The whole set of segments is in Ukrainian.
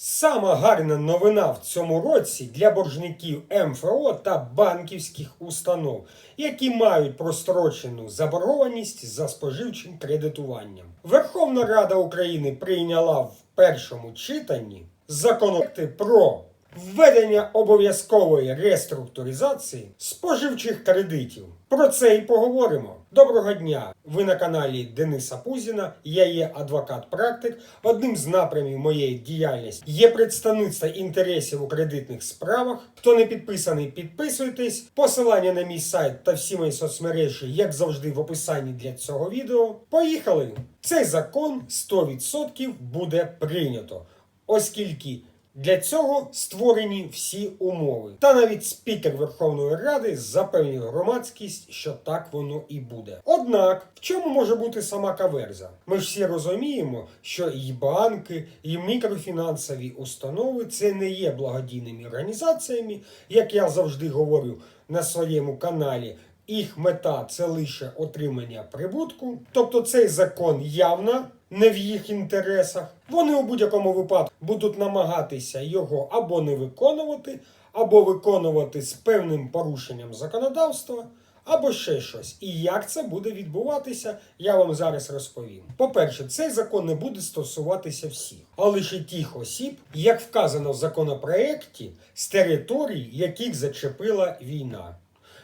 Сама гарна новина в цьому році для боржників МФО та банківських установ, які мають прострочену заборгованість за споживчим кредитуванням. Верховна Рада України прийняла в першому читанні законопроекти про введення обов'язкової реструктуризації споживчих кредитів. Про це і поговоримо. Доброго дня! Ви на каналі Дениса Пузіна. Я є адвокат-практик. Одним з напрямів моєї діяльності є представництво інтересів у кредитних справах. Хто не підписаний, підписуйтесь. Посилання на мій сайт та всі мої соцмережі, як завжди, в описанні для цього відео. Поїхали! Цей закон 100% буде прийнято, оскільки для цього створені всі умови. Та навіть спікер Верховної Ради запевнив громадськість, що так воно і буде. Однак, в чому може бути сама каверза? Ми ж всі розуміємо, що і банки, і мікрофінансові установи це не є благодійними організаціями, як я завжди говорю на своєму каналі. Їх мета це лише отримання прибутку, тобто цей закон явно не в їх інтересах. Вони у будь-якому випадку будуть намагатися його або не виконувати, або виконувати з певним порушенням законодавства, або ще щось. І як це буде відбуватися, я вам зараз розповім. По-перше, цей закон не буде стосуватися всіх, а лише тих осіб, як вказано в законопроекті, з територій, яких зачепила війна.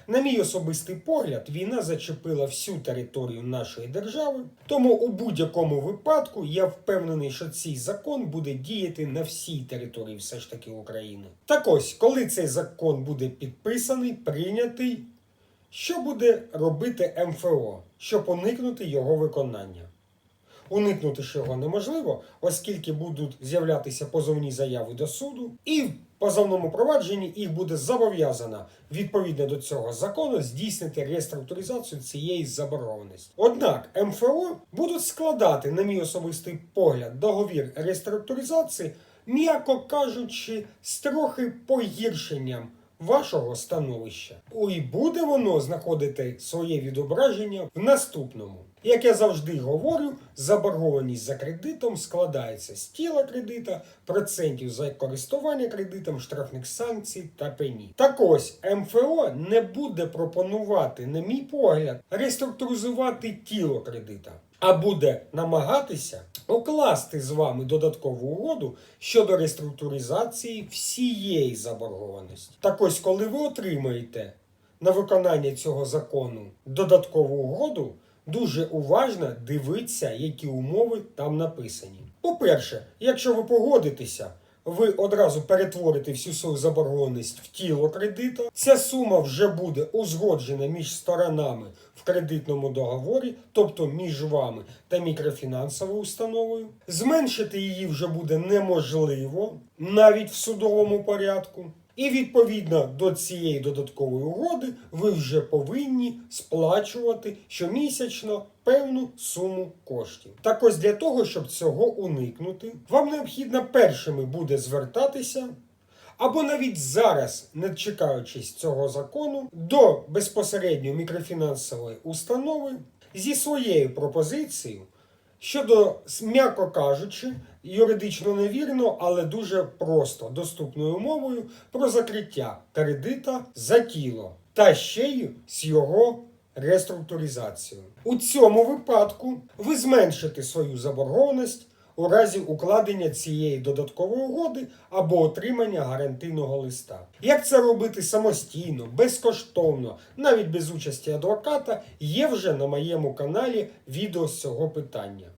На мій особистий погляд, війна зачепила всю територію нашої держави. Тому у будь-якому випадку я впевнений, що цей закон буде діяти на всій території все ж таки України. Так ось, коли цей закон буде підписаний, прийнятий, що буде робити МФО, щоб уникнути його виконання? Уникнути ж його неможливо, оскільки будуть з'являтися позовні заяви до суду, і в позовному провадженні їх буде зобов'язано відповідно до цього закону здійснити реструктуризацію цієї заборгованості. Однак МФО будуть складати, на мій особистий погляд, договір реструктуризації, м'яко кажучи, з трохи погіршенням вашого становища. І буде воно знаходити своє відображення в наступному. Як я завжди говорю, заборгованість за кредитом складається з тіла кредита, процентів за користування кредитом, штрафних санкцій та пені. Так ось МФО не буде пропонувати, на мій погляд, реструктуризувати тіло кредита, а буде намагатися укласти з вами додаткову угоду щодо реструктуризації всієї заборгованості. Так ось, коли ви отримаєте на виконання цього закону додаткову угоду, дуже уважно дивіться, які умови там написані. По-перше, якщо ви погодитеся, ви одразу перетворите всю свою заборгованість в тіло кредита. Ця сума вже буде узгоджена між сторонами в кредитному договорі, тобто між вами та мікрофінансовою установою. Зменшити її вже буде неможливо навіть в судовому порядку. І відповідно до цієї додаткової угоди ви вже повинні сплачувати щомісячно певну суму коштів. Так ось для того, щоб цього уникнути, вам необхідно першими буде звертатися. Або навіть зараз, не чекаючись цього закону, до безпосередньо мікрофінансової установи зі своєю пропозицією щодо, м'яко кажучи, юридично невірно, але дуже просто доступною мовою про закриття кредита за тіло та ще й з його реструктуризацією. У цьому випадку ви зменшите свою заборгованість у разі укладення цієї додаткової угоди або отримання гарантийного листа. Як це робити самостійно, безкоштовно, навіть без участі адвоката, є вже на моєму каналі відео з цього питання.